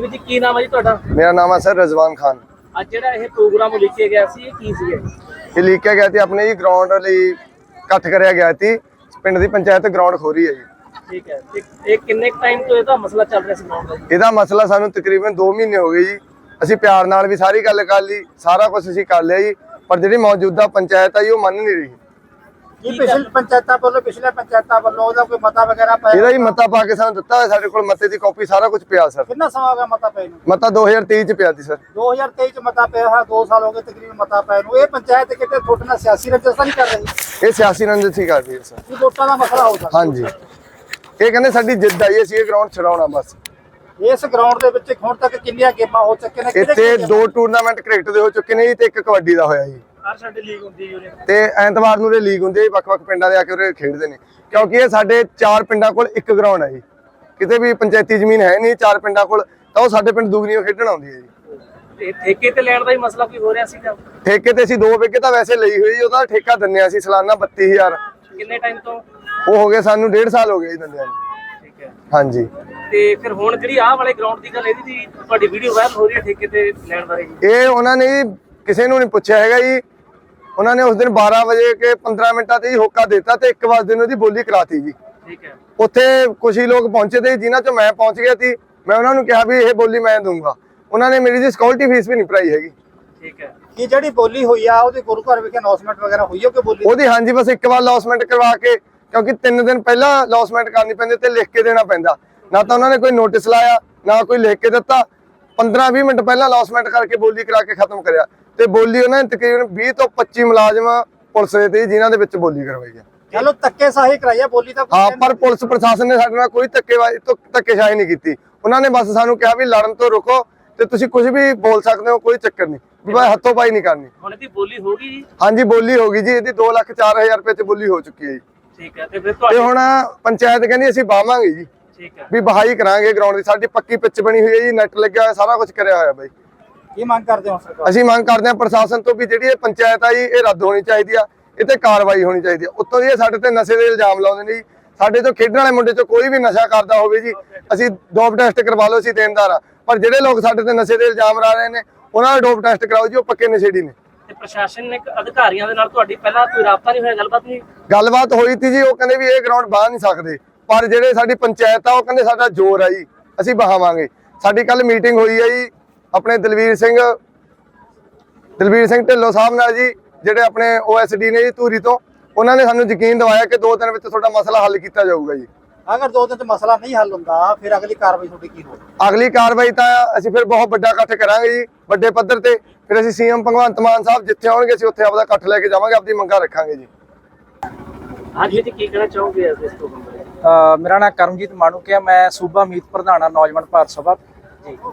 ਹਾਂਜੀ ਵੀਰ ਜੀ ਕੀ ਨਾਮ ਹੈ ਜੀ ਤੁਹਾਡਾ? ਮੇਰਾ ਨਾਮ ਹੈ ਸਰ ਰਜ਼ਵਾਨ ਖਾਨ। ਅੱਜ ਜਿਹੜਾ ਇਹ ਪ੍ਰੋਗਰਾਮ ਲਿਖਿਆ ਗਿਆ ਸੀ ਇਹ ਕੀ ਸੀ ਇਹ ਲਿਖਿਆ ਗਿਆ ਸੀ ਆਪਣੇ ਜੀ ਗਰਾਊਂਡ ਲਈ ਇਕੱਠ ਕਰਿਆ ਗਿਆ ਸੀ। ਪਿੰਡ ਦੀ ਪੰਚਾਇਤ ਗਰਾਊਂਡ ਖੋਰੀ ਹੈ ਜੀ। ਠੀਕ ਹੈ ਇਹ ਕਿੰਨੇ ਟਾਈਮ ਤੋਂ ਇਹਦਾ ਮਸਲਾ ਚੱਲ ਰਿਹਾ ਸੀ ਗਰਾਊਂਡ ਦਾ ਜੀ? ਇਹਦਾ ਮਸਲਾ ਸਾਨੂੰ ਤਕਰੀਬਨ 2 ਮਹੀਨੇ ਹੋ ਗਏ ਜੀ। ਅਸੀਂ ਪਿਆਰ ਨਾਲ ਵੀ ਸਾਰੀ ਗੱਲ ਕਰ ਲਈ ਸਾਰਾ ਕੁਝ ਅਸੀਂ ਕਰ ਲਿਆ ਜੀ। ਪਰ ਜਿਹੜੀ ਮੌਜੂਦਾ ਪੰਚਾਇਤ ਆ ਜੀ ਉਹ ਮੰਨ ਨਹੀਂ ਰਹੀ। ਕੀ ਪਿਛਲੇ ਪੰਚਾਇਤਾਂ ਵੱਲੋਂ ਪਿਛਲੇ ਪੰਚਾਇਤਾਂ ਵੱਲੋਂ ਉਹਦਾ ਕੋਈ ਮਤਾ ਵਗੈਰਾ ਪਾਇਆ ਇਹਦਾ ਹੀ ਮਤਾ ਪਾ ਕੇ ਸਾਨੂੰ ਦਿੱਤਾ ਹੋਇਆ ਸਾਡੇ ਕੋਲ ਮਤੇ ਦੀ ਕਾਪੀ ਸਾਰਾ ਕੁਝ ਪਿਆ ਸਰ। ਕਿੰਨਾ ਸਮਾਂ ਹੋ ਗਿਆ ਮਤਾ ਪਏ ਨੂੰ? ਮਤਾ 2023 ਚ ਪਿਆ ਸੀ ਸਰ। 2023 ਚ ਮਤਾ ਪਿਆ ਹੈ 2 ਸਾਲ ਹੋ ਗਏ ਤਕਰੀਬਨ ਮਤਾ ਪਏ ਨੂੰ। ਇਹ ਪੰਚਾਇਤ ਕਿਤੇ ਤੁਹਾਡੇ ਨਾਲ ਸਿਆਸੀ ਰੰਜਿਸ਼ ਤਾਂ ਨਹੀਂ ਕਰ ਰਹੀ? ਇਹ ਸਿਆਸੀ ਰੰਜਿਸ਼ ਹੀ ਕਰਦੀ ਹੈ ਸਰ। ਇਹ ਵੋਟਾਂ ਦਾ ਮਸਲਾ ਹੋ ਸਕਦਾ। ਹਾਂਜੀ। ਇਹ ਕਹਿੰਦੇ ਸਾਡੀ ਜਿੱਦ ਆਈ ਅਸੀਂ ਇਹ ਗਰਾਊਂਡ ਛਡਾਉਣਾ ਬਸ। ਇਸ ਗਰਾਊਂਡ ਦੇ ਵਿੱਚ ਹੁਣ ਤੱਕ ਕਿੰਨੀਆਂ ਗੇਮਾਂ ਹੋ ਚੁੱਕੀਆਂ ਨੇ ਇੱਥੇ ਦੋ ਟੂਰਨਾਮੈਂਟ ਕ੍ਰਿਕਟ ਦੇ ਹੋ ਚੁੱਕੇ ਨੇ ਜੀ ਤੇ ਇੱਕ ਕਬੱਡੀ ਦਾ ਹੋਇਆ ਜੀ। ਹਰ ਸਾਡੇ ਲੀਗ ਹੁੰਦੀ ਹੈ ਜੀ। ਤੇ ਐਤਵਾਰ ਨੂੰ ਇਹ ਲੀਗ ਹੁੰਦੀ ਹੈ ਵੱਖ-ਵੱਖ ਪਿੰਡਾਂ ਦੇ ਆ ਕੇ ਉਰੇ ਖੇਡਦੇ ਨੇ। ਕਿਉਂਕਿ ਇਹ ਸਾਡੇ ਚਾਰ ਪਿੰਡਾਂ ਕੋਲ ਇੱਕ ਗਰਾਊਂਡ ਹੈ ਜੀ। ਕਿਤੇ ਵੀ ਪੰਚਾਇਤੀ ਜ਼ਮੀਨ ਹੈ ਨਹੀਂ ਚਾਰ ਪਿੰਡਾਂ ਕੋਲ ਤਾਂ ਉਹ ਸਾਡੇ ਪਿੰਡ ਦੁਗਨੀਓ ਖੇਡਣ ਆਉਂਦੀ ਹੈ ਜੀ। ਤੇ ਠੇਕੇ ਤੇ ਲੈਣ ਦਾ ਹੀ ਮਸਲਾ ਕੋਈ ਹੋ ਰਿਹਾ ਸੀਗਾ? ਠੇਕੇ ਤੇ ਅਸੀਂ ਦੋ ਵਿਗੇ ਤਾਂ ਵੈਸੇ ਲਈ ਹੋਈ ਜੀ ਉਹਦਾ ਠੇਕਾ ਦਿੰਨੇ ਸੀ ਸਾਲਾਨਾ 32000 ਕਿੰਨੇ ਟਾਈਮ ਤੋਂ? ਉਹ ਹੋ ਗਏ ਸਾਨੂੰ 1.5 ਸਾਲ ਹੋ ਗਏ ਜੀ ਦਿੰਦਿਆਂ ਨੂੰ। ਠੀਕ ਹੈ। ਹਾਂਜੀ। ਤੇ ਫਿਰ ਹੁਣ ਜਿਹੜੀ ਆਹ ਵਾਲੇ ਗਰਾਊਂਡ ਦੀ ਗੱਲ ਇਹਦੀ ਦੀ ਤੁਹਾਡੀ ਵੀਡੀਓ ਵਾਇਰਲ ਹੋ ਰਹੀ ਹੈ ਠੇਕੇ ਤੇ ਲੈਣ ਬਾਰੇ ਇਹ ਉਹਨਾਂ ਨੇ ਕਿਸੇ ਨੂੰ ਨਹੀਂ ਪੁੱਛਿਆ ਹੈਗਾ ਜੀ। ਉਹਨਾਂ ਨੇ ਉਸ ਦਿਨ 12 ਵਜੇ ਕੇ 15 ਮਿੰਟਾਂ ਤੇ ਹੀ ਹੋਕਾ ਦਿੱਤਾ ਤੇ 1 ਵਜੇ ਨੂੰ ਉਹਦੀ ਬੋਲੀ ਕਰਾਤੀ ਜੀ। ਠੀਕ ਹੈ। ਉੱਥੇ ਕੁਝ ਹੀ ਲੋਕ ਪਹੁੰਚੇ ਤੇ ਜਿਨ੍ਹਾਂ ਚੋਂ ਮੈਂ ਪਹੁੰਚ ਗਿਆ ਸੀ ਮੈਂ ਉਹਨਾਂ ਨੂੰ ਕਿਹਾ ਵੀ ਇਹ ਬੋਲੀ ਮੈਂ ਦੂੰਗਾ ਉਹਨਾਂ ਨੇ ਮੇਰੀ ਜੀ ਸਿਕਿਉਰਿਟੀ ਫੀਸ ਵੀ ਨਹੀਂ ਭਰਾਈ ਹੈਗੀ। ਠੀਕ ਹੈ। ਕੀ ਜਿਹੜੀ ਬੋਲੀ ਹੋਈ ਆ ਉਹਦੀ ਗੁਰੂ ਘਰ ਵਿਖੇ ਅਨਾਉਂਸਮੈਂਟ ਵਗੈਰਾ ਹੋਈ ਹੋ ਕਿ ਬੋਲੀ? ਉਹਦੀ ਹਾਂਜੀ ਬਸ ਇੱਕ ਵਾਰ ਲੌਸਮੈਂਟ ਕਰਵਾ ਕੇ ਕਿਉਂਕਿ 3 ਦਿਨ ਪਹਿਲਾਂ ਲੌਸਮੈਂਟ ਕਰਨੀ ਪੈਂਦੀ ਤੇ ਲਿਖ ਕੇ ਦੇਣਾ ਪੈਂਦਾ। ਨਾ ਤਾਂ ਉਹਨਾਂ ਨੇ ਕੋਈ ਨੋਟਿਸ ਲਾਇਆ ਨਾ ਕੋਈ ਲਿਖ ਕੇ ਦਿੱਤਾ। 15-20 ਮਿੰਟ ਪਹਿਲਾਂ ਲੌਸਮੈਂਟ ਕਰਕੇ ਬੋਲੀ ਕਰਾ ਕੇ ਖਤਮ ਕਰਿਆ। ਤੇ ਬੋਲੀ ਉਹਨਾਂ ਨੇ ਤਕਰੀਬਨ 20 ਤੋਂ 25 ਮੁਲਾਜ਼ਮ ਪੁਲਿਸ ਦੇ ਤੇ ਜਿਨ੍ਹਾਂ ਦੇ ਵਿੱਚ ਬੋਲੀ ਕਰਵਾਈ ਹੈ। ਚਲੋ ਧੱਕੇ ਸਾਹੀ ਕਰਾਈਆ ਬੋਲੀ ਤਾਂ ਹਾਂ ਪਰ ਪੁਲਿਸ ਪ੍ਰਸ਼ਾਸਨ ਨੇ ਸਾਡੇ ਨਾਲ ਕੋਈ ਧੱਕੇਵਾਜੀ ਤੋਂ ਧੱਕੇਸ਼ਾਹੀ ਨਹੀਂ ਕੀਤੀ। ਉਹਨਾਂ ਨੇ ਬਸ ਸਾਨੂੰ ਕਿਹਾ ਵੀ ਲੜਨ ਤੋਂ ਰੁਕੋ ਤੇ ਤੁਸੀਂ ਕੁਝ ਵੀ ਬੋਲ ਸਕਦੇ ਹੋ ਕੋਈ ਚੱਕਰ ਨਹੀਂ। ਵੀ ਬਸ ਹੱਥੋਂ ਪਾਈ ਨਹੀਂ ਕਰਨੀ। ਹੁਣ ਇਹਦੀ ਬੋਲੀ ਹੋ ਗਈ ਜੀ? ਹਾਂਜੀ ਬੋਲੀ ਹੋ ਗਈ ਜੀ। ਇਹਦੀ 2 ਲੱਖ 4000 ਰੁਪਏ ਚ ਬੋਲੀ ਹੋ ਚੁੱਕੀ ਹੈ ਜੀ। ਠੀਕ ਹੈ ਤੇ ਫਿਰ ਤੇ ਤੁਹਾਡੀ ਹੁਣ ਪੰਚਾਇਤ ਕਹਿੰਦੀ ਅਸੀਂ ਬਾਵਾਂਗੇ ਜੀ। ਠੀਕ ਹੈ। ਵੀ ਬਹਾਈ ਕਰਾਂਗੇ ਗਰਾਊਂਡ ਦੀ। ਸਾਡੀ ਪੱਕੀ ਪਿੱਚ ਬਣੀ ਹੋਈ ਹੈ ਜੀ ਨੈਟ ਲੱਗਿਆ ਹੋਇਆ ਸਾਰਾ ਕੁਝ ਕਰਿਆ ਹੋਇਆ ਬਾਈ। ਕੀ ਮੰਗ ਕਰਦੇ ਹੋ ਸਰਕਾਰ ਅਸੀਂ ਮੰਗ ਕਰਦੇ ਹਾਂ ਪ੍ਰਸ਼ਾਸਨ ਤੋਂ ਵੀ ਜਿਹੜੀ ਇਹ ਪੰਚਾਇਤ ਆ ਜੀ ਇਹ ਰੱਦ ਹੋਣੀ ਚਾਹੀਦੀ ਆ ਇਹ ਤੇ ਕਾਰਵਾਈ ਹੋਣੀ ਚਾਹੀਦੀ ਆ। ਉੱਤੋਂ ਦੀ ਇਹ ਸਾਡੇ ਤੇ ਨਸ਼ੇ ਦੇ ਇਲਜ਼ਾਮ ਲਾਉਂਦੇ ਨੇ ਜੀ। ਸਾਡੇ ਤੋਂ ਖੇਡਣ ਵਾਲੇ ਮੁੰਡੇ ਚੋਂ ਕੋਈ ਵੀ ਨਸ਼ਾ ਕਰਦਾ ਹੋਵੇ ਜੀ ਅਸੀਂ ਡੋਪ ਟੈਸਟ ਕਰਵਾ ਲਓ ਅਸੀਂ ਦੇਣਦਾਰ ਆ। ਪਰ ਜਿਹੜੇ ਲੋਕ ਸਾਡੇ ਤੇ ਨਸ਼ੇ ਦੇ ਇਲਜ਼ਾਮ ਲਾ ਰਹੇ ਨੇ ਉਹਨਾਂ ਦਾ ਡੋਪ ਟੈਸਟ ਕਰਾਓ ਜੀ ਉਹ ਪੱਕੇ ਨਸ਼ੇੜੀ ਨੇ। ਤੇ ਪ੍ਰਸ਼ਾਸਨ ਨੇ ਅਧਿਕਾਰੀਆਂ ਦੇ ਨਾਲ ਤੁਹਾਡੀ ਪਹਿਲਾਂ ਕੋਈ ਰਾਬਤਾ ਨਹੀਂ ਹੋਇਆ? ਗੱਲਬਾਤ ਨਹੀਂ ਗੱਲਬਾਤ ਹੋਈ ਤੀ ਜੀ ਉਹ ਕਹਿੰਦੇ ਵੀ ਇਹ ਗਰਾਊਂਡ ਬਾਹ ਨਹੀਂ ਸਕਦੇ। ਪਰ ਜਿਹੜੇ ਸਾਡੀ ਪੰਚਾਇਤ ਆ ਉਹ ਕਹਿੰਦੇ ਸਾਡਾ ਜ਼ੋਰ ਆ ਜੀ ਅਸੀਂ ਬਹਾਵਾਂਗੇ। ਸਾਡੀ ਕੱਲ ਮੀਟਿੰਗ ਹੋਈ ਹੈ ਜੀ ਆਪਣੇ ਦਲਵੀਰ ਸਿੰਘ ਦਲਵੀਰ ਸਿੰਘ ਢਿੱਲੋਂ ਸਾਹਿਬ ਨਾਲ ਜੀ ਜਿਹੜੇ ਆਪਣੇ ਓਐਸਡੀ ਨੇ ਜੀ ਧੂਰੀ ਤੋਂ ਉਹਨਾਂ ਨੇ ਸਾਨੂੰ ਯਕੀਨ ਦਿਵਾਇਆ ਕਿ ਦੋ ਦਿਨ ਵਿੱਚ ਤੁਹਾਡਾ ਮਸਲਾ ਹੱਲ ਕੀਤਾ ਜਾਊਗਾ ਜੀ। ਅਗਰ ਦੋ ਦਿਨ ਚ ਮਸਲਾ ਨਹੀਂ ਹੱਲ ਹੁੰਦਾ ਫਿਰ ਅਗਲੀ ਕਾਰਵਾਈ ਤੁਹਾਡੀ ਕੀ ਹੋਵੇ ਅਗਲੀ ਕਾਰਵਾਈ ਤਾਂ ਅਸੀਂ ਫਿਰ ਬਹੁਤ ਵੱਡਾ ਇਕੱਠ ਕਰਾਂਗੇ ਜੀ ਵੱਡੇ ਪੱਧਰ ਤੇ। ਫਿਰ ਅਸੀਂ ਸੀਐਮ ਭਗਵੰਤ ਮਾਨ ਸਾਹਿਬ ਜਿੱਥੇ ਆਉਣਗੇ ਅਸੀਂ ਉੱਥੇ ਆਪਦਾ ਇਕੱਠ ਲੈ ਕੇ ਜਾਵਾਂਗੇ ਆਪਦੀ ਮੰਗਾਂ ਰੱਖਾਂਗੇ ਜੀ। ਹਾਂਜੀ ਜੀ ਕੀ ਕਹਿਣਾ ਚਾਹੋਗੇ ਇਸ ਅ, ਮੇਰਾ ਨਾਮ ਕਰਮਜੀਤ ਮਾਣੂਕੇ ਹੈ ਮੈਂ ਸੂਬਾ ਮੀਤ ਪ੍ਰਧਾਨ ਨੌਜਵਾਨ ਭਾਰਤ ਸਭਾ।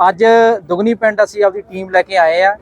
ਅੱਜ ਦੁਗਨੀ ਪਿੰਡ ਅਸੀਂ ਆਪਦੀ ਟੀਮ ਲੈ ਕੇ ਆਏ ਆ।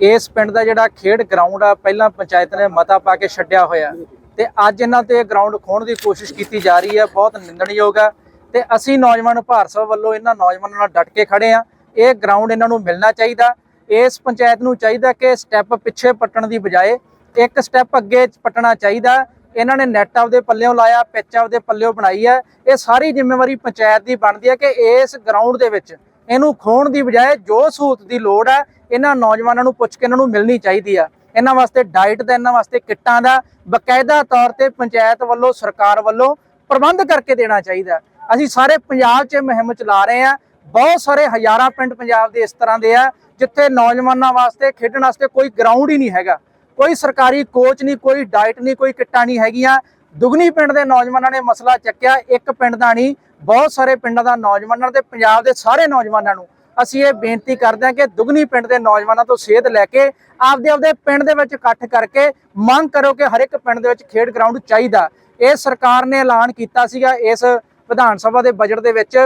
ਇਸ ਪਿੰਡ ਦਾ ਜਿਹੜਾ ਖੇਡ ਗਰਾਊਂਡ ਆ, ਪਹਿਲਾਂ ਪੰਚਾਇਤ ਨੇ ਮਤਾ ਪਾ ਕੇ ਛੱਡਿਆ ਹੋਇਆ। ਤੇ ਅੱਜ ਇਹਨਾਂ ਤੇ ਗਰਾਊਂਡ ਖੋਣ ਦੀ ਕੋਸ਼ਿਸ਼ ਕੀਤੀ ਜਾ ਰਹੀ ਹੈ ਬਹੁਤ ਨਿੰਦਣਯੋਗ ਆ। ਤੇ ਅਸੀਂ ਨੌਜਵਾਨ ਭਾਰਤ ਸਭਾ ਵੱਲੋਂ ਇਹਨਾਂ ਨੌਜਵਾਨਾਂ ਨਾਲ ਡਟ ਕੇ ਖੜੇ ਆ। ਇਹ ਗਰਾਊਂਡ ਇਹਨਾਂ ਨੂੰ ਮਿਲਣਾ ਚਾਹੀਦਾ। ਇਸ ਪੰਚਾਇਤ ਨੂੰ ਚਾਹੀਦਾ ਕਿ ਸਟੈਪ ਪਿੱਛੇ ਪੱਟਣ ਦੀ ਬਜਾਏ ਇੱਕ ਸਟੈਪ ਅੱਗੇ ਪੱਟਣਾ ਚਾਹੀਦਾ। ਇਹਨਾਂ ਨੇ ਨੈਟ ਆਪਦੇ ਪੱਲਿਓਂ ਲਾਇਆ ਪਿੱਚ ਆਪਦੇ ਪੱਲਿਓਂ ਬਣਾਈ ਹੈ ਇਹ ਸਾਰੀ ਜ਼ਿੰਮੇਵਾਰੀ ਪੰਚਾਇਤ ਦੀ ਬਣਦੀ ਹੈ ਕਿ ਇਸ ਗਰਾਊਂਡ ਦੇ ਵਿੱਚ ਇਹਨੂੰ ਖੋਣ ਦੀ ਬਜਾਏ ਜੋ ਸਹੂਲਤ ਦੀ ਲੋੜ ਹੈ ਇਹਨਾਂ ਨੌਜਵਾਨਾਂ ਨੂੰ ਪੁੱਛ ਕੇ ਇਹਨਾਂ ਨੂੰ ਮਿਲਣੀ ਚਾਹੀਦੀ ਆ। ਇਹਨਾਂ ਵਾਸਤੇ ਡਾਈਟ ਦਾ, ਇਹਨਾਂ ਵਾਸਤੇ ਕਿੱਟਾਂ ਦਾ, ਬਕਾਇਦਾ ਤੌਰ ਤੇ ਪੰਚਾਇਤ ਵੱਲੋਂ, ਸਰਕਾਰ ਵੱਲੋਂ ਪ੍ਰਬੰਧ ਕਰਕੇ ਦੇਣਾ ਚਾਹੀਦਾ। ਅਸੀਂ ਸਾਰੇ ਪੰਜਾਬ 'ਚ ਇਹ ਮੁਹਿੰਮ ਚਲਾ ਰਹੇ ਆ। ਬਹੁਤ ਸਾਰੇ ਹਜ਼ਾਰਾਂ ਪਿੰਡ ਪੰਜਾਬ ਦੇ ਇਸ ਤਰ੍ਹਾਂ ਦੇ ਆ, ਜਿੱਥੇ ਨੌਜਵਾਨਾਂ ਵਾਸਤੇ, ਖੇਡਣ ਵਾਸਤੇ ਕੋਈ ਗਰਾਊਂਡ ਹੀ ਨਹੀਂ ਹੈਗਾ। ਕੋਈ ਸਰਕਾਰੀ ਕੋਚ ਨਹੀਂ, ਕੋਈ ਡਾਈਟ ਨਹੀਂ, ਕੋਈ ਕਿੱਟਾਂ ਨਹੀਂ ਹੈਗੀਆਂ। ਦੁਗਨੀ ਪਿੰਡ ਦੇ ਨੌਜਵਾਨਾਂ ਨੇ ਮਸਲਾ ਚੱਕਿਆ, ਇੱਕ ਪਿੰਡ ਦਾ ਨਹੀਂ। ਬਹੁਤ ਸਾਰੇ ਪਿੰਡਾਂ ਦਾ ਨੌਜਵਾਨਾਂ ਤੇ ਪੰਜਾਬ ਦੇ ਸਾਰੇ ਨੌਜਵਾਨਾਂ ਨੂੰ ਅਸੀਂ ਇਹ ਬੇਨਤੀ ਕਰਦੇ ਹਾਂ ਕਿ ਦੁਗਨੀ ਪਿੰਡ ਦੇ ਨੌਜਵਾਨਾਂ ਤੋਂ ਸੇਧ ਲੈ ਕੇ ਆਪਦੇ ਆਪਦੇ ਪਿੰਡ ਦੇ ਵਿੱਚ ਇਕੱਠ ਕਰਕੇ ਮੰਗ ਕਰੋ ਕਿ ਹਰ ਇੱਕ ਪਿੰਡ ਦੇ ਵਿੱਚ ਖੇਡ ਗਰਾਊਂਡ ਚਾਹੀਦਾ। ਇਹ ਸਰਕਾਰ ਨੇ ਐਲਾਨ ਕੀਤਾ ਸੀਗਾ ਇਸ ਵਿਧਾਨ ਸਭਾ ਦੇ ਬਜਟ ਦੇ ਵਿੱਚ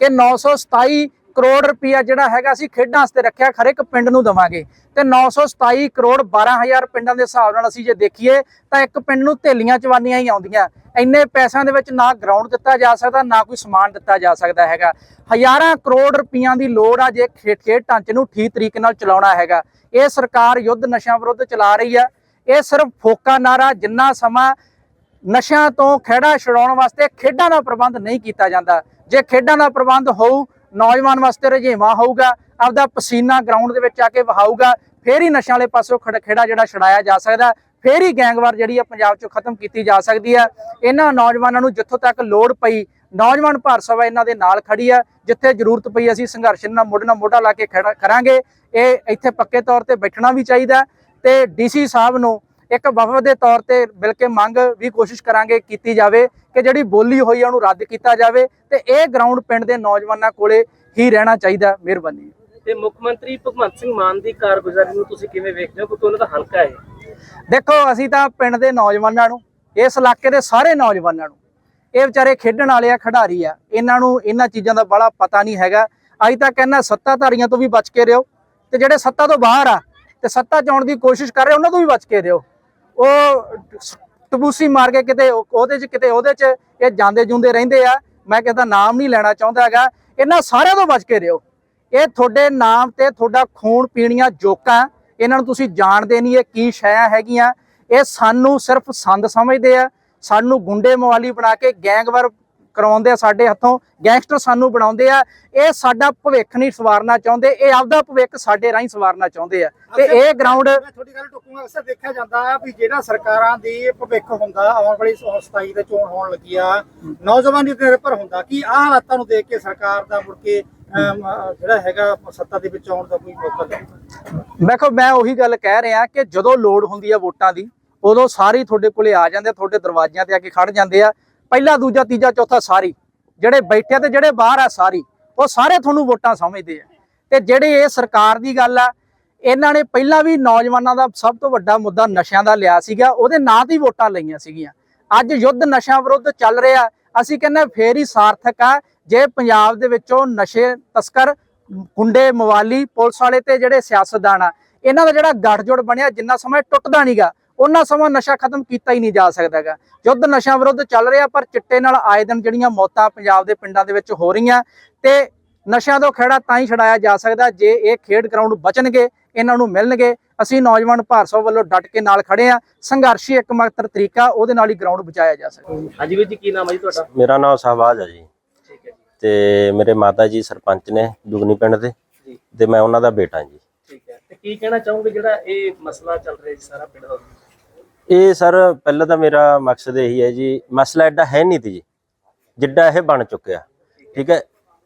ਕਿ 927 ਕਰੋੜ ਰੁਪਇਆ ਜਿਹੜਾ ਹੈਗਾ ਅਸੀਂ ਖੇਡਾਂ ਵਾਸਤੇ ਰੱਖਿਆ, ਹਰ ਇੱਕ ਪਿੰਡ ਨੂੰ ਦਵਾਂਗੇ। ਤੇ 927 ਕਰੋੜ 12000 ਪਿੰਡਾਂ ਦੇ ਹਿਸਾਬ ਨਾਲ ਅਸੀਂ ਜੇ ਦੇਖੀਏ, ਤਾਂ ਇੱਕ ਪਿੰਡ ਨੂੰ ਥੇਲੀਆਂ ਚਵਾਨੀਆਂ ਹੀ ਆਉਂਦੀਆਂ। ਇੰਨੇ ਪੈਸਿਆਂ ਦੇ ਵਿੱਚ ਨਾ ਗਰਾਊਂਡ ਦਿੱਤਾ ਜਾ ਸਕਦਾ, ਨਾ ਕੋਈ ਸਮਾਨ ਦਿੱਤਾ ਜਾ ਸਕਦਾ ਹੈਗਾ। ਹਜ਼ਾਰਾਂ ਕਰੋੜ ਰੁਪਈਆਂ ਦੀ ਲੋੜ ਆ ਜੇ ਖੇਡ ਖੇਡ ਢਾਂਚੇ ਨੂੰ ਠੀਕ ਤਰੀਕੇ ਨਾਲ ਚਲਾਉਣਾ ਹੈਗਾ। ਇਹ ਸਰਕਾਰ ਯੁੱਧ ਨਸ਼ਿਆਂ ਵਿਰੁੱਧ ਚਲਾ ਰਹੀ ਆ। ਇਹ ਸਿਰਫ ਫੋਕਾ ਨਾਰਾ ਜਿੰਨਾ ਸਮਾਂ ਨਸ਼ਿਆਂ ਤੋਂ ਖੇੜਾ ਛਡਾਉਣ ਵਾਸਤੇ ਖੇਡਾਂ ਦਾ ਪ੍ਰਬੰਧ ਨਹੀਂ ਕੀਤਾ ਜਾਂਦਾ। ਜੇ ਖੇਡਾਂ ਦਾ ਪ੍ਰਬੰਧ ਹੋਊ ਨੌਜਵਾਨ ਵਾਸਤੇ ਰਜੇਵਾ ਹੋਊਗਾ, ਆਪਦਾ ਪਸੀਨਾ ਗਰਾਊਂਡ ਦੇ ਵਿੱਚ ਆ ਕੇ ਵਹਾਊਗਾ, ਫੇਰ ਹੀ ਨਸ਼ਿਆਂ ਵਾਲੇ ਪਾਸੋਂ ਖੜ- ਖੇੜਾ ਜਿਹੜਾ ਛਡਾਇਆ ਜਾ ਸਕਦਾ, ਫੇਰ ਹੀ ਗੈਂਗਵਾਰ ਜਿਹੜੀ ਆ ਪੰਜਾਬ 'ਚੋਂ ਖਤਮ ਕੀਤੀ ਜਾ ਸਕਦੀ ਹੈ ਇਹਨਾਂ ਨੌਜਵਾਨਾਂ ਨੂੰ ਜਿੱਥੋਂ ਤੱਕ ਲੋੜ ਪਈ, ਨੌਜਵਾਨ ਭਾਰਤ ਸਭਾ ਇਹਨਾਂ ਦੇ ਨਾਲ ਖੜੀ ਹੈ ਜਿੱਥੇ ਜ਼ਰੂਰਤ ਪਈ ਅਸੀਂ ਸੰਘਰਸ਼ ਨਾਲ ਮੋਢੇ ਨਾਲ ਮੋਢਾ ਲਾ ਕੇ ਖੜਾ ਕਰਾਂਗੇ, ਇਹ ਇੱਥੇ ਪੱਕੇ ਤੌਰ ਤੇ ਬੈਠਣਾ ਵੀ ਚਾਹੀਦਾ, ਤੇ ਡੀਸੀ ਸਾਹਿਬ ਨੂੰ ਇੱਕ ਵਫਦ ਦੇ ਤੌਰ ਤੇ ਮਿਲ ਕੇ ਮੰਗ ਵੀ ਕੋਸ਼ਿਸ਼ ਕਰਾਂਗੇ ਕੀਤੀ ਜਾਵੇ ਕਿ ਜਿਹੜੀ ਬੋਲੀ ਹੋਈ ਆ ਉਹਨੂੰ ਰੱਦ ਕੀਤਾ ਜਾਵੇ ਤੇ ਇਹ ਗਰਾਊਂਡ ਪਿੰਡ ਦੇ ਨੌਜਵਾਨਾਂ ਕੋਲੇ ਹੀ ਰਹਿਣਾ ਚਾਹੀਦਾ ਮਿਹਰਬਾਨੀ। ਤੇ ਮੁੱਖ ਮੰਤਰੀ ਭਗਵੰਤ ਸਿੰਘ ਮਾਨ ਦੀ ਕਾਰਗੁਜ਼ਾਰੀ ਨੂੰ ਤੁਸੀਂ ਕਿਵੇਂ ਵੇਖਦੇ ਹੋ? ਕਿਉਂਕਿ ਉਹਨਾਂ ਦਾ ਹਲਕਾ ਹੈ। ਦੇਖੋ ਅਸੀਂ ਤਾਂ ਪਿੰਡ ਦੇ ਨੌਜਵਾਨਾਂ ਨੂੰ ਇਸ ਇਲਾਕੇ ਦੇ ਸਾਰੇ ਨੌਜਵਾਨਾਂ ਨੂੰ ਇਹ ਵਿਚਾਰੇ ਖੇਡਣ ਵਾਲੇ ਆ ਖਿਡਾਰੀ ਆ ਇਹਨਾਂ ਨੂੰ ਇਹਨਾਂ ਚੀਜ਼ਾਂ ਦਾ ਬੜਾ ਪਤਾ ਨਹੀਂ ਹੈਗਾ। ਅੱਜ ਤਾਂ ਕਹਿੰਦਾ ਸੱਤਾਧਾਰੀਆਂ ਤੋਂ ਵੀ ਬਚ ਕੇ ਰਹੋ ਤੇ ਜਿਹੜੇ ਸੱਤਾ ਤੋਂ ਬਾਹਰ ਆ ਤੇ ਸੱਤਾ ਚ ਆਉਣ ਦੀ ਕੋਸ਼ਿਸ਼ ਕਰ ਰਹੇ ਉਹਨਾਂ ਤੋਂ ਵੀ ਬਚ ਕੇ ਰਹੋ। ਉਹ ਟਬੂਸੀ ਮਾਰ ਕੇ ਕਿਤੇ ਉਹਦੇ ਚ ਕਿਤੇ ਉਹਦੇ ਚ ਇਹ ਜਾਂਦੇ ਜੁੰਦੇ ਰਹਿੰਦੇ ਆ। ਮੈਂ ਕਿਸੇ ਦਾ ਨਾਮ ਨਹੀਂ ਲੈਣਾ ਚਾਹੁੰਦਾ ਹੈਗਾ। ਇਹਨਾਂ ਸਾਰਿਆਂ ਤੋਂ ਬਚ ਕੇ ਰਹੋ ਇਹ ਤੁਹਾਡੇ ਨਾਮ ਤੇ ਤੁਹਾਡਾ ਖੂਨ ਪੀਣੀਆਂ ਜੋਕਾਂ। ਇਹਨਾਂ ਨੂੰ ਤੁਸੀਂ ਜਾਣਦੇ ਨਹੀਂ ਇਹ ਕੀ ਸ਼ੈਆਂ ਹੈਗੀਆਂ। ਇਹ ਸਾਨੂੰ ਸਿਰਫ ਸੰਦ ਸਮਝਦੇ ਆ। ਸਾਨੂੰ ਗੁੰਡੇ ਮਵਾਲੀ ਬਣਾ ਕੇ ਗੈਂਗਵਾਰ ਕਰਵਾਉਂਦੇ ਆ ਸਾਡੇ ਹੱਥੋਂ ਗੈਂਗਸਟਰ ਸਾਨੂੰ ਬਣਾਉਂਦੇ ਆ। ਇਹ ਸਾਡਾ ਭਵਿੱਖ ਨਹੀਂ ਸਵਾਰਨਾ ਚਾਹੁੰਦੇ ਇਹ ਆਪਦਾ ਭਵਿੱਖ ਸਾਡੇ ਰਾਹੀਂ ਸਵਾਰਨਾ ਚਾਹੁੰਦੇ ਆ। ਤੇ ਇਹ ਗਰਾਊਂਡ ਮੈਂ ਤੁਹਾਡੀ ਗੱਲ ਟੁੱਕੂਗਾ ਅਕਸਰ ਦੇਖਿਆ ਜਾਂਦਾ ਹੈ ਵੀ ਜਿਹੜਾ ਸਰਕਾਰਾਂ ਦੀ ਭਵਿੱਖ ਹੁੰਦਾ ਆਉਣ ਵਾਲੀ 27 ਦੇ ਚੋਣ ਹੋਣ ਲੱਗੀ ਆ ਨੌਜਵਾਨੀ ਤੇ ਨਿਰਭਰ ਹੁੰਦਾ ਕਿ ਆਹ ਹਾਲਾਤਾਂ ਨੂੰ ਦੇਖ ਕੇ ਸਰਕਾਰ ਦਾ ਮੁੜ ਕੇ ਜਿਹੜਾ ਹੈਗਾ ਸੱਤਾ ਦੇ ਵਿੱਚ ਆਉਣ ਦਾ ਕੋਈ ਮੌਕਾ ਨਹੀਂ। ਦੇਖੋ ਮੈਂ ਉਹੀ ਗੱਲ ਕਹਿ ਰਿਹਾ ਕਿ ਜਦੋਂ ਲੋੜ ਹੁੰਦੀ ਆ ਵੋਟਾਂ ਦੀ ਉਦੋਂ ਸਾਰੇ ਤੁਹਾਡੇ ਕੋਲੇ ਆ ਜਾਂਦੇ ਆ, ਤੁਹਾਡੇ ਦਰਵਾਜ਼ਿਆਂ ਤੇ ਆ ਕੇ ਖੜ ਜਾਂਦੇ ਆ। ਪਹਿਲਾ, ਦੂਜਾ, ਤੀਜਾ, ਚੌਥਾ ਸਾਰੀ। ਜਿਹੜੇ ਬੈਠੇ ਆ ਤੇ ਜਿਹੜੇ ਬਾਹਰ ਆ ਸਾਰੀ, ਉਹ ਸਾਰੇ ਤੁਹਾਨੂੰ ਵੋਟਾਂ ਸਮਝਦੇ ਆ। ਤੇ ਜਿਹੜੇ ਇਹ ਸਰਕਾਰ ਦੀ ਗੱਲ ਆ, ਇਹਨਾਂ ਨੇ ਪਹਿਲਾਂ ਵੀ ਨੌਜਵਾਨਾਂ ਦਾ ਸਭ ਤੋਂ ਵੱਡਾ ਮੁੱਦਾ ਨਸ਼ਿਆਂ ਦਾ ਲਿਆ ਸੀਗਾ, ਉਹਦੇ ਨਾਂ ਤੇ ਵੋਟਾਂ ਲਈਆਂ ਸੀਗੀਆਂ। ਅੱਜ ਯੁੱਧ ਨਸ਼ਿਆਂ ਵਿਰੁੱਧ ਚੱਲ ਰਿਹਾ, ਅਸੀਂ ਕਹਿੰਦੇ ਫੇਰ ਹੀ ਸਾਰਥਕ ਆ, ਜੇ ਪੰਜਾਬ ਦੇ ਵਿੱਚੋਂ ਨਸ਼ੇ ਤਸਕਰ, ਗੁੰਡੇ ਮਵਾਲੀ ਪੁਲਿਸ ਵਾਲੇ ਤੇ ਜਿਹੜੇ ਸਿਆਸਤਦਾਨ ਆ, ਇਹਨਾਂ ਦਾ ਜਿਹੜਾ ਗੱਠਜੋੜ ਬਣਿਆ, ਜਿੰਨਾ ਸਮਾਂ ਇਹ ਟੁੱਟਦਾ ਨਹੀਂਗਾ ਉਹਨਾਂ ਸਮਾਂ ਨਸ਼ਾ ਖਤਮ ਕੀਤਾ ਹੀ ਨਹੀਂ ਜਾ ਸਕਦਾਗਾ ਯੁੱਧ ਨਸ਼ਾ ਵਿਰੁੱਧ ਚੱਲ ਰਿਹਾ ਪਰ ਚਿੱਟੇ ਨਾਲ ਆਏ ਦਿਨ ਜਿਹੜੀਆਂ ਮੌਤਾਂ ਪੰਜਾਬ ਦੇ ਪਿੰਡਾਂ ਦੇ ਵਿੱਚ ਹੋ ਰਹੀਆਂ ਤੇ ਨਸ਼ਿਆਂ ਤੋਂ ਖੇੜਾ ਤਾਂ ਹੀ ਛਡਾਇਆ ਜਾ ਸਕਦਾ ਜੇ ਇਹ ਖੇਡ ਗਰਾਊਂਡ ਬਚਣਗੇ ਇਹਨਾਂ ਨੂੰ ਮਿਲਣਗੇ। ਅਸੀਂ ਨੌਜਵਾਨ ਭਾਰਤ ਸਭਾ ਵੱਲੋਂ ਡਟ ਕੇ ਨਾਲ ਖੜੇ ਆ ਸੰਘਰਸ਼ੀ ਇੱਕਮਾਤਰ ਤਰੀਕਾ ਉਹਦੇ ਨਾਲ ਹੀ ਗਰਾਊਂਡ ਬਚਾਇਆ ਜਾ ਸਕਦਾ। ਹਾਂਜੀ ਵੀਰ ਜੀ ਕੀ ਨਾਮ ਹੈ ਜੀ ਤੁਹਾਡਾ? ਮੇਰਾ ਨਾਮ ਸ਼ਹਬਾਜ਼ ਹੈ ਜੀ। ਠੀਕ ਹੈ ਜੀ। ਤੇ ਮੇਰੇ ਮਾਤਾ ਜੀ ਸਰਪੰਚ ਨੇ ਦੁਗਨੀ ਪਿੰਡ ਦੇ ਤੇ ਮੈਂ ਉਹਨਾਂ ਦਾ ਬੇਟਾ ਜੀ। ਠੀਕ ਹੈ। ਤੇ ਕੀ ਕਹਿਣਾ ਚਾਹੋਗੇ ਜਿਹੜਾ ਇਹ ਮਸਲਾ ਚੱਲ ਰਿਹਾ ਜੀ ਸਾਰਾ ਪਿੰਡ ਦਾ? ਇਹ ਸਰ, ਪਹਿਲਾਂ ਤਾਂ ਮੇਰਾ ਮਕਸਦ ਇਹੀ ਹੈ ਜੀ, ਮਸਲਾ ਐਡਾ ਹੈ ਨਹੀਂ ਤੀ ਜੀ, ਜਿੱਡਾ ਇਹ ਬਣ ਚੁੱਕਿਆ। ਠੀਕ ਹੈ,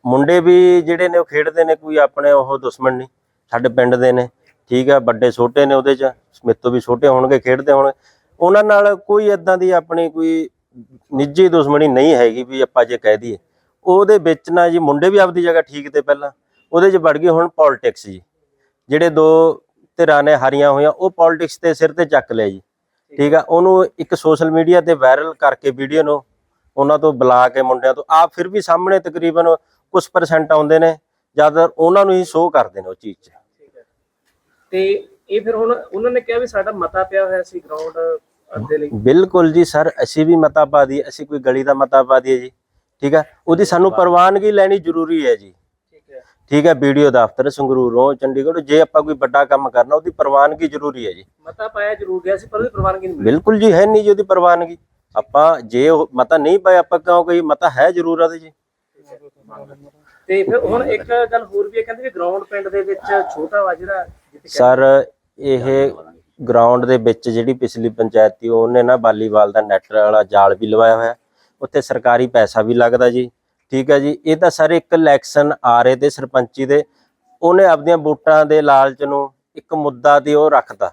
ਮੁੰਡੇ ਵੀ ਜਿਹੜੇ ਨੇ ਉਹ ਖੇਡਦੇ ਨੇ, ਕੋਈ ਆਪਣੇ ਉਹ ਦੁਸ਼ਮਣ ਨਹੀਂ, ਸਾਡੇ ਪਿੰਡ ਦੇ ਨੇ। ਠੀਕ ਹੈ, ਵੱਡੇ ਛੋਟੇ ਨੇ ਉਹਦੇ ਚ, ਮੇਰੇ ਤੋਂ ਵੀ ਛੋਟੇ ਹੋਣਗੇ, ਖੇਡਦੇ ਹੋਣਗੇ। ਉਹਨਾਂ ਨਾਲ ਕੋਈ ਇਦਾਂ ਦੀ ਆਪਣੀ ਕੋਈ ਨਿੱਜੀ ਦੁਸ਼ਮਣੀ ਨਹੀਂ ਹੈਗੀ ਵੀ ਆਪਾਂ ਜੇ ਕਹਿ ਦਈਏ। ਉਹਦੇ ਵਿੱਚ ਨਾ ਜੀ, ਮੁੰਡੇ ਵੀ ਆਪਦੀ ਜਗ੍ਹਾ ਠੀਕ ਤੇ ਪਹਿਲਾਂ। ਉਹਦੇ 'ਚ ਵੜ ਗਏ ਹੁਣ ਪੋਲਿਟਿਕਸ ਜੀ। ਜਿਹੜੇ ਦੋ ਧਿਰਾਂ ਨੇ ਹਾਰੀਆਂ ਹੋਈਆਂ, ਉਹ ਪੋਲਿਟਿਕਸ ਤੇ ਸਿਰ ਤੇ ਚੱਕ ਲਿਆ ਜੀ। ਠੀਕ ਆ ਉਹਨੂੰ ਇੱਕ ਸੋਸ਼ਲ ਮੀਡੀਆ ਤੇ ਵਾਇਰਲ ਕਰਕੇ ਵੀਡੀਓ ਨੂੰ ਉਹਨਾਂ ਤੋਂ ਬੁਲਾ ਕੇ ਮੁੰਡਿਆਂ ਤੋਂ ਆਪ ਫਿਰ ਵੀ ਸਾਹਮਣੇ ਤਕਰੀਬਨ ਕੁਝ ਪਰਸੈਂਟ ਆਉਂਦੇ ਨੇ ਜ਼ਿਆਦਾਤਰ ਉਹਨਾਂ ਨੂੰ ਹੀ ਸ਼ੋਅ ਕਰਦੇ ਨੇ ਉਹ ਚੀਜ਼ 'ਚ। ਤੇ ਇਹ ਫਿਰ ਹੁਣ ਉਹਨਾਂ ਨੇ ਕਿਹਾ ਵੀ ਸਾਡਾ ਮਤਾ ਪਿਆ ਹੋਇਆ ਸੀ ਗਰਾਊਂਡ ਅੱਧੇ ਲਈ। ਬਿਲਕੁਲ ਜੀ ਸਰ ਅਸੀਂ ਵੀ ਮਤਾ ਪਾ ਦਈਏ ਅਸੀਂ ਕੋਈ ਗਲੀ ਦਾ ਮਤਾ ਪਾ ਦਈਏ ਜੀ ਠੀਕ ਆ? ਉਹਦੀ ਸਾਨੂੰ ਪ੍ਰਵਾਨਗੀ ਲੈਣੀ ਜ਼ਰੂਰੀ ਹੈ ਜੀ। ਠੀਕ ਹੈ ਵੀਡੀਓ ਦਫ਼ਤਰ ਸੰਗਰੂਰੋਂ ਚੰਡੀਗੜ੍ਹ। ਜੇ ਆਪਾਂ ਕੋਈ ਵੱਡਾ ਕੰਮ ਕਰਨਾ ਉਹਦੀ ਪ੍ਰਵਾਨਗੀ ਜ਼ਰੂਰੀ ਹੈ ਜੀ। ਮਤਾ ਪਾਇਆ ਜ਼ਰੂਰ ਗਿਆ ਸੀ ਪਰ ਉਹਦੀ ਪ੍ਰਵਾਨਗੀ ਨਹੀਂ ਮਿਲੀ। ਬਿਲਕੁਲ ਜੀ ਹੈ ਨਹੀਂ ਜੀ ਉਹਦੀ ਪ੍ਰਵਾਨਗੀ। ਆਪਾਂ ਜੇ ਉਹ ਮਤਾ ਨਹੀਂ ਪਾਇਆ ਆਪਾਂ ਕਹੋ ਕੋਈ ਮਤਾ ਹੈ ਜ਼ਰੂਰ ਉਹਦੇ ਜੀ? ਤੇ ਫਿਰ ਹੁਣ ਇੱਕ ਗੱਲ ਹੋਰ ਵੀ ਹੈ ਕਹਿੰਦੇ ਵੀ ਗਰਾਊਂਡ ਪਿੰਡ ਦੇ ਵਿੱਚ ਛੋਟਾ ਵਾ ਜਿਹੜਾ ਸਰ ਇਹ ਗਰਾਊਂਡ ਦੇ ਵਿੱਚ ਜਿਹੜੀ ਪਿਛਲੀ ਪੰਚਾਇਤ ਸੀ ਉਹਨੇ ਨਾ ਵਾਲੀਬਾਲ ਦਾ ਨੈਟ ਵਾਲਾ ਜਾਲ ਵੀ ਲਵਾਇਆ ਹੋਇਆ। ਉੱਥੇ ਸਰਕਾਰੀ ਪੈਸਾ ਵੀ ਲੱਗਦਾ ਜੀ। ਠੀਕ ਹੈ ਜੀ ਇਹ ਤਾਂ ਸਰ ਇੱਕ ਇਲੈਕਸ਼ਨ ਆ ਰਹੇ ਤੇ ਸਰਪੰਚੀ ਦੇ ਉਹਨੇ ਆਪਦੀਆਂ ਵੋਟਾਂ ਦੇ ਲਾਲਚ ਨੂੰ ਇੱਕ ਮੁੱਦਾ ਤੇ ਉਹ ਰੱਖਤਾ।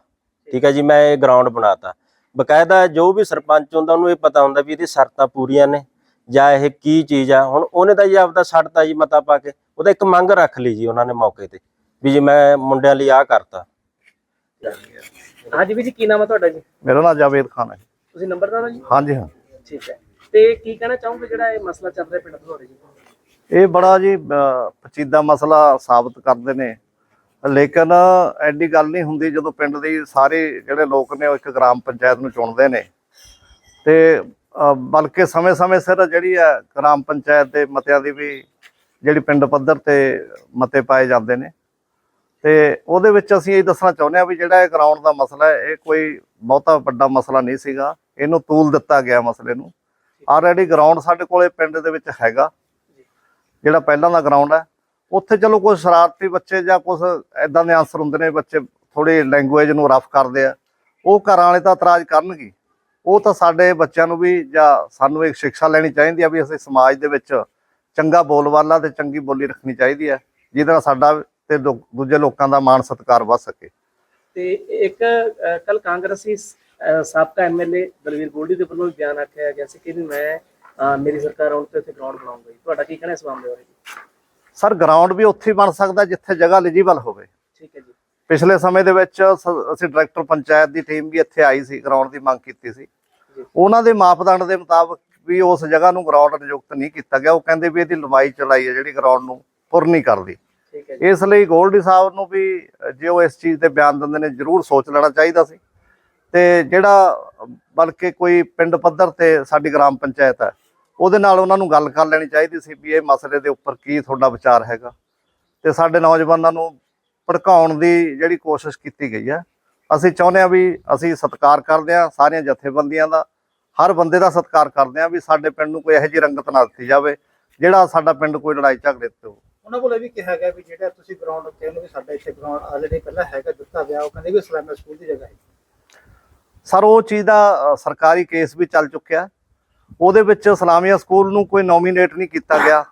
ਠੀਕ ਹੈ ਜੀ ਮੈਂ ਇਹ ਗਰਾਊਂਡ ਬਣਾਤਾ। ਬਕਾਇਦਾ ਜੋ ਵੀ ਸਰਪੰਚ ਹੁੰਦਾ ਉਹਨੂੰ ਇਹ ਪਤਾ ਹੁੰਦਾ ਵੀ ਇਹਦੀ ਸ਼ਰਤਾਂ ਪੂਰੀਆਂ ਨੇ ਜਾਂ ਇਹ ਕੀ ਚੀਜ਼ ਆ। ਹੁਣ ਉਹਨੇ ਤਾਂ ਜੀ ਆਪਦਾ ਛੱਡਤਾ ਜੀ ਮਤਾ ਪਾ ਕੇ ਉਹਦਾ ਇੱਕ ਮੰਗ ਰੱਖ ਲਈ ਜੀ ਉਹਨਾਂ ਨੇ ਮੌਕੇ ਤੇ ਵੀ ਜੀ ਮੈਂ ਮੁੰਡਿਆਂ ਲਈ ਆਹ ਕਰਤਾ। ਹਾਂਜੀ ਵੀ ਜੀ ਕੀ ਨਾਮ ਹੈ ਤੁਹਾਡਾ ਜੀ? ਮੇਰਾ ਨਾਮ ਜਾਵੇਦ ਖਾਨ ਹੈ। ਤੁਸੀਂ ਨੰਬਰਦਾਰ ਹੋ ਜੀ? ਹਾਂਜੀ ਹਾਂ। ਠੀਕ ਹੈ। ਤੇ ਕੀ ਕਹਿਣਾ ਚਾਹੋਗੇ ਜਿਹੜਾ ਇਹ ਮਸਲਾ ਚੱਲ ਰਿਹਾ ਪਿੰਡ ਤੁਹਾਡੇ ਜੀ ਇਹ ਬੜਾ ਜੀ ਪਚੀਦਾ ਮਸਲਾ ਸਾਬਤ ਕਰਦੇ ਨੇ। ਲੇਕਿਨ ਐਡੀ ਗੱਲ ਨਹੀਂ ਹੁੰਦੀ ਜਦੋਂ ਪਿੰਡ ਦੇ ਸਾਰੇ ਜਿਹੜੇ ਲੋਕ ਨੇ ਉਹ ਇੱਕ ਗ੍ਰਾਮ ਪੰਚਾਇਤ ਨੂੰ ਚੁਣਦੇ ਨੇ। ਤੇ ਬਲਕਿ ਸਮੇਂ-ਸਮੇਂ ਸਿਰ ਜਿਹੜੀ ਹੈ ਗ੍ਰਾਮ ਪੰਚਾਇਤ ਦੇ ਮਤਿਆਂ ਦੀ ਵੀ ਜਿਹੜੀ ਪਿੰਡ ਪੱਧਰ ਤੇ ਮਤੇ ਪਾਏ ਜਾਂਦੇ ਨੇ। ਤੇ ਉਹਦੇ ਵਿੱਚ ਅਸੀਂ ਇਹ ਦੱਸਣਾ ਚਾਹੁੰਦੇ ਹਾਂ ਵੀ ਜਿਹੜਾ ਇਹ ਗਰਾਊਂਡ ਦਾ ਮਸਲਾ ਹੈ, ਇਹ ਕੋਈ ਬਹੁਤਾ ਵੱਡਾ ਮਸਲਾ ਨਹੀਂ ਸੀਗਾ। ਇਹਨੂੰ ਤੂਲ ਦਿੱਤਾ ਗਿਆ ਮਸਲੇ ਨੂੰ। ਆਲਰੇਡੀ ਗਰਾਊਂਡ ਸਾਡੇ ਕੋਲੇ ਪਿੰਡ ਦੇ ਵਿੱਚ ਹੈਗਾ। ਜਿਹੜਾ ਪਹਿਲਾਂ ਦਾ ਗਰਾਊਂਡ ਹੈ ਉੱਥੇ ਚਲੋ ਕੁਝ ਸ਼ਰਾਰਤੀ ਬੱਚੇ ਜਾਂ ਕੁਝ ਐਦਾਂ ਦੇ ਆਨਸਰ ਹੁੰਦੇ ਨੇ ਬੱਚੇ ਥੋੜੀ ਲੈਂਗੁਏਜ ਨੂੰ ਰਫ ਕਰਦੇ ਆ। ਉਹ ਘਰਾਂ ਵਾਲੇ ਤਾਂ ਇਤਰਾਜ਼ ਕਰਨਗੇ। ਉਹ ਤਾਂ ਸਾਡੇ ਬੱਚਿਆਂ ਨੂੰ ਵੀ ਜਾਂ ਸਾਨੂੰ ਇੱਕ ਸਿੱਖਿਆ ਲੈਣੀ ਚਾਹੀਦੀ ਆ ਵੀ ਅਸੀਂ ਸਮਾਜ ਦੇ ਵਿੱਚ ਚੰਗਾ ਬੋਲਬਾਲਾ ਤੇ ਚੰਗੀ ਬੋਲੀ ਰੱਖਣੀ ਚਾਹੀਦੀ ਹੈ ਜਿਹਦੇ ਨਾਲ ਸਾਡਾ ਤੇ ਦੂਜੇ ਲੋਕਾਂ ਦਾ ਮਾਣ ਸਤਿਕਾਰ ਵੱਧ ਸਕੇ। ਤੇ ਇੱਕ ਕੱਲ ਕਾਂਗਰਸੀ ਸਾਬਕਾ ਐਮਐਲਏ ਦਲਵੀਰ ਗੋਲਡੀ ਦੇ ਵੱਲੋਂ ਬਿਆਨ ਆਖਿਆ ਗਿਆ ਸੀ ਕਿ ਮੈਂ ਮੇਰੀ ਸਰਕਾਰ ਆਉਣ ਤੇ ਇੱਥੇ ਗਰਾਊਂਡ ਬਣਾਉਂਗਾ ਜੀ ਤੁਹਾਡਾ ਕੀ ਕਹਿਣਾ ਇਸ ਮਾਮਲੇ ਬਾਰੇ? ਜੀ ਸਰ ਗਰਾਊਂਡ ਵੀ ਉੱਥੇ ਬਣ ਸਕਦਾ ਜਿੱਥੇ ਜਗ੍ਹਾ ਐਲੀਜੀਬਲ ਹੋਵੇ। ਠੀਕ ਹੈ ਜੀ। ਪਿਛਲੇ ਸਮੇਂ ਦੇ ਵਿੱਚ ਅਸੀਂ ਡਾਇਰੈਕਟਰ ਪੰਚਾਇਤ ਦੀ ਟੀਮ ਵੀ ਇੱਥੇ ਆਈ ਸੀ ਗਰਾਊਂਡ ਦੀ ਮੰਗ ਕੀਤੀ ਸੀ। ਉਹਨਾਂ ਦੇ ਮਾਪਦੰਡ ਦੇ ਮੁਤਾਬਕ ਵੀ ਉਸ ਜਗ੍ਹਾ ਨੂੰ ਗਰਾਊਂਡ ਨਿਯੁਕਤ ਨਹੀਂ ਕੀਤਾ ਗਿਆ। ਉਹ ਕਹਿੰਦੇ ਵੀ ਇਹਦੀ ਲੰਬਾਈ ਚੌੜਾਈ ਹੈ ਜਿਹੜੀ ਗਰਾਊਂਡ ਨੂੰ ਪੁਰ ਨਹੀਂ ਕਰਦੀ। ਇਸ ਲਈ ਗੋਲਡੀ ਸਾਹਿਬ ਨੂੰ ਵੀ ਜੇ ਉਹ ਇਸ ਚੀਜ਼ ਤੇ ਬਿਆਨ ਦਿੰਦੇ ਨੇ ਜ਼ਰੂਰ ਸੋਚ ਲੈਣਾ ਚਾਹੀਦਾ ਸੀ। ਤੇ ਜਿਹੜਾ, ਬਲਕਿ ਕੋਈ ਪਿੰਡ ਪੱਧਰ ਤੇ ਸਾਡੀ ਗ੍ਰਾਮ ਪੰਚਾਇਤ ਹੈ, ਉਹਦੇ ਨਾਲ ਉਹਨਾਂ ਨੂੰ ਗੱਲ ਕਰ ਲੈਣੀ ਚਾਹੀਦੀ ਸੀ ਵੀ ਇਹ ਮਸਲੇ ਦੇ ਉੱਪਰ ਕੀ ਤੁਹਾਡਾ ਵਿਚਾਰ ਹੈਗਾ। ਤੇ ਸਾਡੇ ਨੌਜਵਾਨਾਂ ਨੂੰ ਭੜਕਾਉਣ ਦੀ ਜਿਹੜੀ ਕੋਸ਼ਿਸ਼ ਕੀਤੀ ਗਈ ਹੈ, ਅਸੀਂ ਚਾਹੁੰਦੇ ਹਾਂ ਵੀ ਅਸੀਂ ਸਤਿਕਾਰ ਕਰਦੇ ਹਾਂ ਸਾਰੀਆਂ ਜਥੇਬੰਦੀਆਂ ਦਾ, ਹਰ ਬੰਦੇ ਦਾ ਸਤਿਕਾਰ ਕਰਦੇ ਹਾਂ ਵੀ ਸਾਡੇ ਪਿੰਡ ਨੂੰ ਕੋਈ ਇਹੋ ਜਿਹੀ ਰੰਗਤ ਨਾ ਦਿੱਤੀ ਜਾਵੇ, ਜਿਹੜਾ ਸਾਡਾ ਪਿੰਡ ਕੋਈ ਲੜਾਈ ਝਗੜੇ ਤੇ ਹੋ ਉਹਨਾਂ ਕੋਲ ਇਹ ਵੀ ਕਿਹਾ ਗਿਆ ਵੀ ਜਿਹੜਾ ਤੁਸੀਂ ਗਰਾਊਂਡ ਕਹਿੰਦੇ ਵੀ ਸਾਡਾ ਇੱਥੇ ਗਰਾਊਂਡ ਆਲਰੇਡੀ ਪਹਿਲਾਂ ਹੈਗਾ ਦਿੱਤਾ ਗਿਆ, ਉਹ ਕਹਿੰਦੇ ਵੀ ਇਸਲਾਮਿਕ ਸਕੂਲ ਦੀ ਜਗ੍ਹਾ ਹੈ। ਸਰ ਉਹ ਚੀਜ਼ ਦਾ ਸਰਕਾਰੀ ਕੇਸ ਵੀ ਚੱਲ ਚੁੱਕਿਆ। ਉਹਦੇ ਵਿੱਚ ਇਸਲਾਮੀਆ ਸਕੂਲ ਨੂੰ ਕੋਈ ਨੋਮੀਨੇਟ ਨਹੀਂ ਕੀਤਾ ਗਿਆ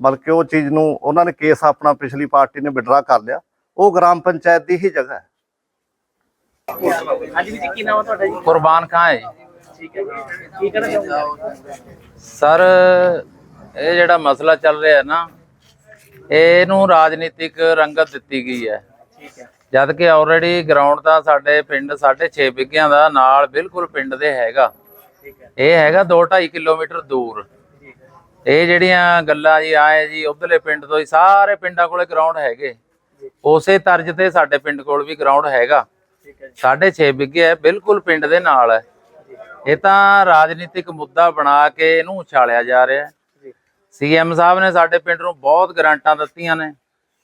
ਬਲਕਿ ਉਹ ਚੀਜ਼ ਨੂੰ ਉਹਨਾਂ ਨੇ ਕੇਸ ਆਪਣਾ ਪਿਛਲੀ ਪਾਰਟੀ ਨੇ ਵਿਡਰਾ ਕਰ ਲਿਆ। ਉਹ ਗ੍ਰਾਮ ਪੰਚਾਇਤ ਦੀ ਹੀ ਜਗ੍ਹਾ ਹੈ। ਹਾਂਜੀ ਵੀ ਜੀ ਕੀ ਨਾਮ ਹੈ ਤੁਹਾਡਾ ਜੀ? ਕੁਰਬਾਨ ਖਾਂ ਹੈ ਜੀ। ਠੀਕ ਹੈ ਜੀ। ਕੀ ਕਹਿਣਾ ਚਾਹੋਗੇ ਸਰ ਇਹ ਜਿਹੜਾ ਮਸਲਾ ਚੱਲ ਰਿਹਾ ਨਾ ਇਹਨੂੰ ਰਾਜਨੀਤਿਕ ਰੰਗਤ ਦਿੱਤੀ ਗਈ ਹੈ। ਠੀਕ ਹੈ। ਜਦ ਕਿ ਆਲਰੇਡੀ ਗਰਾਊਂਡ ਤਾਂ ਸਾਡੇ ਪਿੰਡ 6.5 ਵਿਗਿਆਂ ਦਾ ਨਾਲ ਬਿਲਕੁਲ ਪਿੰਡ ਦੇ ਹੈਗਾ। ਇਹ ਹੈਗਾ 2.5 ਕਿਲੋਮੀਟਰ ਦੂਰ। ਇਹ ਜਿਹੜੀਆਂ ਗੱਲਾਂ ਜੀ ਆਏ ਜੀ ਉਧਰਲੇ ਪਿੰਡ ਤੋਂ ਹੀ ਸਾਰੇ ਪਿੰਡਾਂ ਕੋਲੇ ਗਰਾਊਂਡ ਹੈਗੇ। ਉਸੇ ਤਰਜ਼ ਤੇ ਸਾਡੇ ਪਿੰਡ ਕੋਲ ਵੀ ਗਰਾਊਂਡ ਹੈਗਾ। 6 ਵਿਗੇ ਹੈ ਬਿਲਕੁਲ ਪਿੰਡ ਦੇ ਨਾਲ ਹੈ। ਇਹ ਤਾਂ ਰਾਜਨੀਤਿਕ ਮੁੱਦਾ ਬਣਾ ਕੇ ਇਹਨੂੰ ਉਛਾਲਿਆ ਜਾ ਰਿਹਾ ਹੈ। ਸੀਐਮ ਸਾਹਿਬ ਨੇ ਸਾਡੇ ਪਿੰਡ ਨੂੰ ਬਹੁਤ ਗ੍ਰਾਂਟਾਂ ਦਿੱਤੀਆਂ ਨੇ।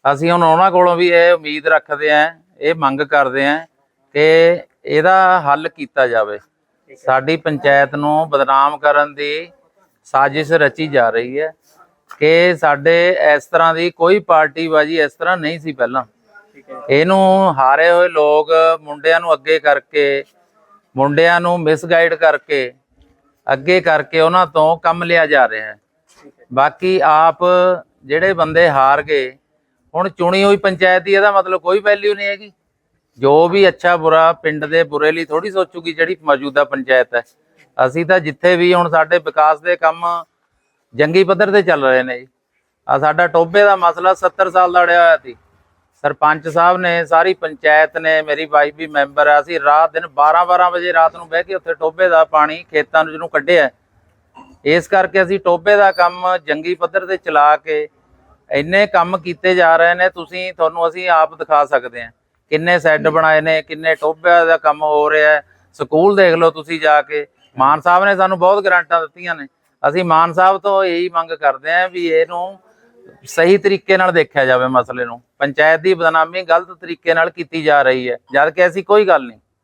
ਅਸੀਂ ਹੁਣ ਉਹਨਾਂ ਕੋਲੋਂ ਵੀ ਇਹ ਉਮੀਦ ਰੱਖਦੇ ਆਂ ਇਹ ਮੰਗ ਕਰਦੇ ਆਂ ਕਿ ਇਹਦਾ ਹੱਲ ਕੀਤਾ ਜਾਵੇ। ਸਾਡੀ ਪੰਚਾਇਤ ਨੂੰ ਬਦਨਾਮ ਕਰਨ ਦੀ ਸਾਜ਼ਿਸ਼ ਰਚੀ ਜਾ ਰਹੀ ਹੈ ਕਿ ਸਾਡੇ ਇਸ ਤਰ੍ਹਾਂ ਦੀ ਕੋਈ ਪਾਰਟੀਬਾਜ਼ੀ ਇਸ ਤਰ੍ਹਾਂ ਨਹੀਂ ਸੀ ਪਹਿਲਾਂ। ਇਹਨੂੰ ਹਾਰੇ ਹੋਏ ਲੋਕ ਮੁੰਡਿਆਂ ਨੂੰ ਅੱਗੇ ਕਰਕੇ ਮੁੰਡਿਆਂ ਨੂੰ ਮਿਸਗਾਈਡ ਕਰਕੇ ਅੱਗੇ ਕਰਕੇ ਉਹਨਾਂ ਤੋਂ ਕੰਮ ਲਿਆ ਜਾ ਰਿਹਾ ਹੈ। ਬਾਕੀ ਆਪ ਜਿਹੜੇ ਬੰਦੇ ਹਾਰ ਗਏ ਹੁਣ ਚੁਣੀ ਹੋਈ ਪੰਚਾਇਤ ਦੀ ਇਹਦਾ ਮਤਲਬ ਕੋਈ ਵੈਲਿਊ ਨਹੀਂ ਹੈਗੀ। ਜੋ ਵੀ ਅੱਛਾ ਬੁਰਾ ਪਿੰਡ ਦੇ ਬੁਰੇ ਲਈ ਥੋੜੀ ਸੋਚੂਗੀ ਜਿਹੜੀ ਮੌਜੂਦਾ ਪੰਚਾਇਤ ਹੈ। ਅਸੀਂ ਤਾਂ ਜਿੱਥੇ ਵੀ ਹੁਣ ਸਾਡੇ ਵਿਕਾਸ ਦੇ ਕੰਮ ਜੰਗੀ ਪੱਧਰ ਤੇ ਚੱਲ ਰਹੇ ਨੇ ਜੀ। ਆ ਸਾਡਾ ਟੋਬੇ ਦਾ ਮਸਲਾ 70 ਸਾਲ ਦਾ ਅੜਿਆ ਹੋਇਆ ਸੀ। ਸਰਪੰਚ ਸਾਹਿਬ ਨੇ, ਸਾਰੀ ਪੰਚਾਇਤ ਨੇ, ਮੇਰੀ ਵਾਈਫ ਵੀ ਮੈਂਬਰ ਆ। ਅਸੀਂ ਰਾਤ ਦਿਨ 12-12 ਵਜੇ ਰਾਤ ਨੂੰ ਬਹਿ ਕੇ ਉੱਥੇ ਟੋਬੇ ਦਾ ਪਾਣੀ ਖੇਤਾਂ ਨੂੰ ਜਿਹਨੂੰ ਕੱਢਿਆ। ਇਸ ਕਰਕੇ ਅਸੀਂ ਟੋਬੇ ਦਾ ਕੰਮ ਜੰਗੀ ਪੱਧਰ ਤੇ ਚਲਾ ਕੇ ਇੰਨੇ ਕੰਮ ਕੀਤੇ ਜਾ ਰਹੇ ਨੇ ਤੁਸੀਂ ਤੁਹਾਨੂੰ ਅਸੀਂ ਆਪ ਦਿਖਾ ਸਕਦੇ ਹਾਂ। ਕਿੰਨੇ ਸੈੱਡ ਬਣਾਏ ਨੇ ਕਿੰਨੇ ਟੋਬਿਆਂ ਦਾ ਕੰਮ ਹੋ ਰਿਹਾ ਹੈ। ਸਕੂਲ ਦੇਖ ਲਓ ਤੁਸੀਂ ਜਾ ਕੇ। ਮਾਨ ਸਾਹਿਬ ਨੇ ਸਾਨੂੰ ਬਹੁਤ ਗ੍ਰਾਂਟਾਂ ਦਿੱਤੀਆਂ ਨੇ। ਅਸੀਂ ਮਾਨ ਸਾਹਿਬ ਤੋਂ ਇਹੀ ਮੰਗ ਕਰਦੇ ਹਾਂ ਵੀ ਇਹਨੂੰ ਸਹੀ ਤਰੀਕੇ ਨਾਲ ਦੇਖਿਆ ਜਾਵੇ ਮਸਲੇ ਨੂੰ। ਪੰਚਾਇਤ ਦੀ ਬਦਨਾਮੀ ਗਲਤ ਤਰੀਕੇ ਨਾਲ ਕੀਤੀ ਜਾ ਰਹੀ ਹੈ। ਜਦ ਕਿ ਐਸੀ ਕੋਈ ਗੱਲ ਨਹੀਂ।